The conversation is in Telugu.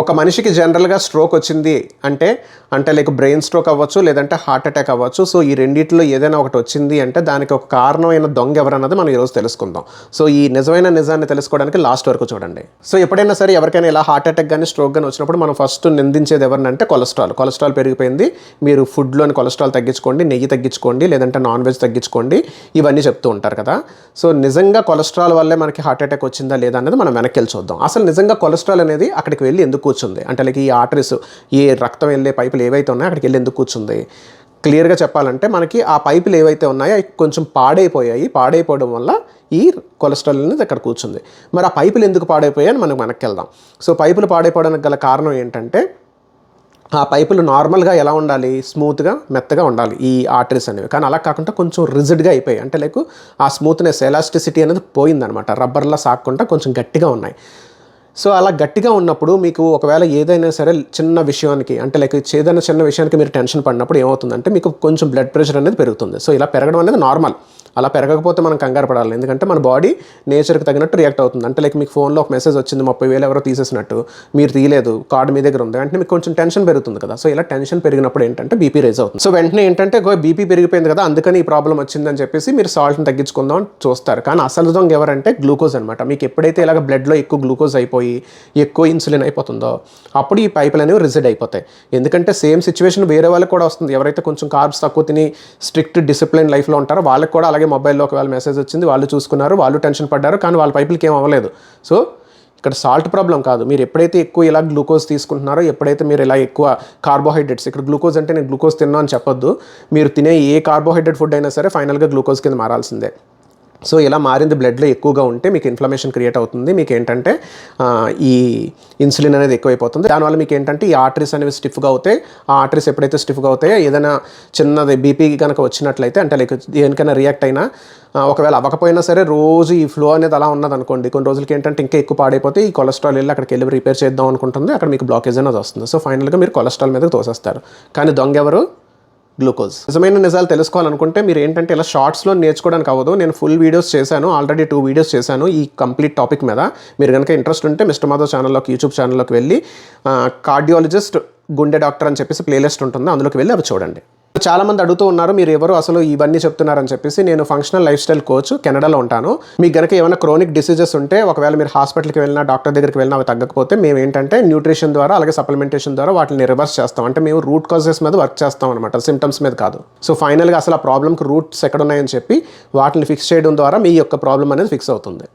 ఒక మనిషికి జనరల్గా స్ట్రోక్ వచ్చింది అంటే అంటే లైక్ బ్రెయిన్ స్ట్రోక్ అవ్వచ్చు లేదంటే హార్ట్ అటాక్ అవ్వచ్చు. సో ఈ రెండిట్లో ఏదైనా ఒకటి వచ్చింది అంటే దానికి ఒక కారణమైన దొంగ ఎవరన్నది మనం ఈరోజు తెలుసుకుందాం. సో ఈ నిజమైన నిజాన్ని తెలుసుకోవడానికి లాస్ట్ వరకు చూడండి. సో ఎప్పుడైనా సరే ఎవరికైనా ఇలా హార్ట్ అటాక్ కానీ స్ట్రోక్ కానీ వచ్చినప్పుడు మనం ఫస్ట్ నిందించేది ఎవరినంటే కొలెస్ట్రాల్ కొలెస్ట్రాల్ పెరిగిపోయింది. మీరు ఫుడ్లోని కొలెస్ట్రాల్ తగ్గించుకోండి నెయ్యి తగ్గించుకోండి లేదంటే నాన్ వెజ్ తగ్గించుకోండి ఇవన్నీ చెప్తూ ఉంటారు కదా. సో నిజంగా కొలెస్ట్రాల్ వల్లే మనకి హార్ట్ అటాక్ వచ్చిందా లేదా అనేది మనం వెనక్కి వెళ్ళి చూద్దాం. అసలు నిజంగా కొలెస్ట్రాల్ అనేది అక్కడికి వెళ్ళి ఎందుకు కూర్చుంది. అంటే లైక్ ఈ ఆర్టరీస్ ఈ రక్తం వెళ్ళే పైపులు ఏవైతే ఉన్నాయో అక్కడికి వెళ్ళి ఎందుకు కూర్చుంది? క్లియర్గా చెప్పాలంటే మనకి ఆ పైపులు ఏవైతే ఉన్నాయో అవి కొంచెం పాడైపోయాయి. పాడైపోవడం వల్ల ఈ కొలెస్ట్రాల్ అనేది అక్కడ కూర్చుంది. మరి ఆ పైపులు ఎందుకు పాడైపోయాయి అని వెనక్కి వెళ్దాం సో పైపులు పాడైపోవడానికి గల కారణం ఏంటంటే ఆ పైపులు నార్మల్గా ఎలా ఉండాలి? స్మూత్గా మెత్తగా ఉండాలి ఈ ఆర్టరీస్ అనేవి. కానీ అలా కాకుండా కొంచెం రిజిడ్గా అయిపోయాయి. అంటే లైక్ ఆ స్మూత్నెస్ ఎలాస్టిసిటీ అనేది పోయిందనమాట. రబ్బర్లా సాక్కుండా కొంచెం గట్టిగా ఉన్నాయి. సో అలా గట్టిగా ఉన్నప్పుడు మీకు ఒకవేళ ఏదైనా సరే చిన్న విషయానికి అంటే లైక్ ఏదైనా చిన్న విషయానికి మీరు టెన్షన్ పడినప్పుడు ఏమవుతుందంటే మీకు కొంచెం బ్లడ్ ప్రెషర్ అనేది పెరుగుతుంది. సో ఇలా పెరగడం అనేది నార్మల్. అలా పెరగకపోతే మనం కంగారు పడాలి. ఎందుకంటే మన బాడీ నేచర్కి తగినట్టు రియాక్ట్ అవుతుంది. అంటే లైక్ మీకు ఫోన్లో ఒక మెసేజ్ వచ్చింది ముప్పై వేలు ఎవరో తీసేసినట్టు మీరు తీయలేదు కార్డు మీ దగ్గర ఉంది అంటే మీకు కొంచెం టెన్షన్ పెరుగుతుంది కదా. సో ఇలా టెన్షన్ పెరిగినప్పుడు ఏంటంటే బీపీ రైజ్ అవుతుంది. సో వెంటనే ఏంటంటే బీపీ పెరిగిపోయింది కదా అందుకని ఈ ప్రాబ్లం వచ్చిందని చెప్పేసి మీరు సాల్ట్ని తగ్గించుకుందాం అని చూస్తారు. కానీ అసలు దొంగ ఎవరంటే గ్లూకోజ్ అనమాట మీకు ఎప్పుడైతే ఇలాగ బ్లడ్లో ఎక్కువ గ్లూకోజ్ అయిపోయి ఎక్కువ ఇన్సులిన్ అయిపోతుందో అప్పుడు ఈ పైపులు అనేవి రిజిడ్ అయిపోతాయి. ఎందుకంటే సేమ్ సిచ్యువేషన్ వేరే వాళ్ళకి కూడా వస్తుంది. ఎవరైతే కొంచెం కార్బ్స్ తక్కువ తిని స్ట్రిక్ట్ డిసిప్లిన్ లైఫ్లో ఉంటారో వాళ్ళకి కూడా అలాగే మొబైల్లో ఒకవేళ మెసేజ్ వచ్చింది వాళ్ళు చూసుకున్నారు వాళ్ళు టెన్షన్ పడ్డారు కానీ వాళ్ళ పైపులకి ఏం అవ్వలేదు. సో ఇక్కడ సాల్ట్ ప్రాబ్లం కాదు. మీరు ఎప్పుడైతే ఎక్కువ ఇలా గ్లూకోజ్ తీసుకుంటున్నారో ఎప్పుడైతే మీరు ఇలా ఎక్కువ కార్బోహైడ్రేట్స్ ఇక్కడ గ్లూకోజ్ అంటే నేను గ్లూకోజ్ తిన్నా అని చెప్పొద్దు. మీరు తినే ఏ కార్బోహైడ్రేట్ ఫుడ్ అయినా సరే ఫైనల్గా గ్లూకోజ్ కింద మారాల్సిందే. సో ఇలా మారింది బ్లడ్లో ఎక్కువగా ఉంటే మీకు ఇన్ఫ్లమేషన్ క్రియేట్ అవుతుంది. మీకు ఏంటంటే ఈ ఇన్సులిన్ అనేది ఎక్కువైపోతుంది. దానివల్ల మీకు ఏంటంటే ఈ ఆర్టరీస్ అనేవి స్టిఫ్గా అవుతాయి. ఆ ఆర్టరీస్ ఎప్పుడైతే స్టిఫ్గా అవుతాయో ఏదైనా చిన్నది బీపీ కనుక వచ్చినట్లయితే అంటే లైక్ దేనికైనా రియాక్ట్ అయినా ఒకవేళ అవ్వకపోయినా సరే రోజు ఈ ఫ్లో అనేది అలా ఉన్నదనుకోండి. కొన్ని రోజులకి ఏంటంటే ఇంకా ఎక్కువ పాడైపోతే ఈ కొలెస్ట్రాల్ వెళ్ళి అక్కడికి వెళ్ళి రిపేర్ చేద్దాం అనుకుంటుంది. అక్కడ మీకు బ్లాకేజ్ అనేది వస్తుంది. సో ఫైనల్గా మీరు కొలెస్ట్రాల్ మీద తోసేస్తారు. కానీ దొంగ ఎవరు గ్లూకోజ్. నిజమైన నిజాలు తెలుసుకోవాలనుకుంటే మీరు ఏంటంటే ఇలా షార్ట్స్లో నేర్చుకోవడానికి అవ్వదు. నేను ఫుల్ వీడియోస్ చేశాను. ఆల్రెడీ టూ వీడియోస్ చేశాను ఈ కంప్లీట్ టాపిక్ మీద. మీరు కనుక ఇంట్రెస్ట్ ఉంటే మిస్టర్ మాధవ్ ఛానల్లోకి యూట్యూబ్ ఛానల్లోకి వెళ్ళి కార్డియాలజిస్ట్ గుండె డాక్టర్ అని చెప్పేసి ప్లేలిస్ట్ ఉంటుంది. అందులోకి వెళ్ళి అవి చూడండి. చాలా మంది అడుగుతూ ఉన్నారు మీరు ఎవరు అసలు ఇవన్నీ చెప్తున్నారని చెప్పేసి. నేను ఫంక్షనల్ లైఫ్ స్టైల్ కోచ్ కెనడాలో ఉంటాను. మీకు గనక ఏమైనా క్రోనిక్ డిసీజెస్ ఉంటే ఒకవేళ మీరు హాస్పిటల్కి వెళ్ళినా డాక్టర్ దగ్గరికి వెళ్ళినా అవి తగ్గకపోతే మేము ఏంటంటే న్యూట్రిషన్ ద్వారా అలాగే సప్లిమెంటేషన్ ద్వారా వాటిని రివర్స్ చేస్తాం. అంటే మేము రూట్ కాజెస్ మీద వర్క్ చేస్తాం అనమాట సిమ్టమ్స్ మీద కాదు. సో ఫైనల్గా అసలు ఆ ప్రాబ్లమ్కి రూట్స్ ఎక్కడ ఉన్నాయని చెప్పి వాటిని ఫిక్స్ చేయడం ద్వారా మీ యొక్క ప్రాబ్లం అనేది ఫిక్స్ అవుతుంది.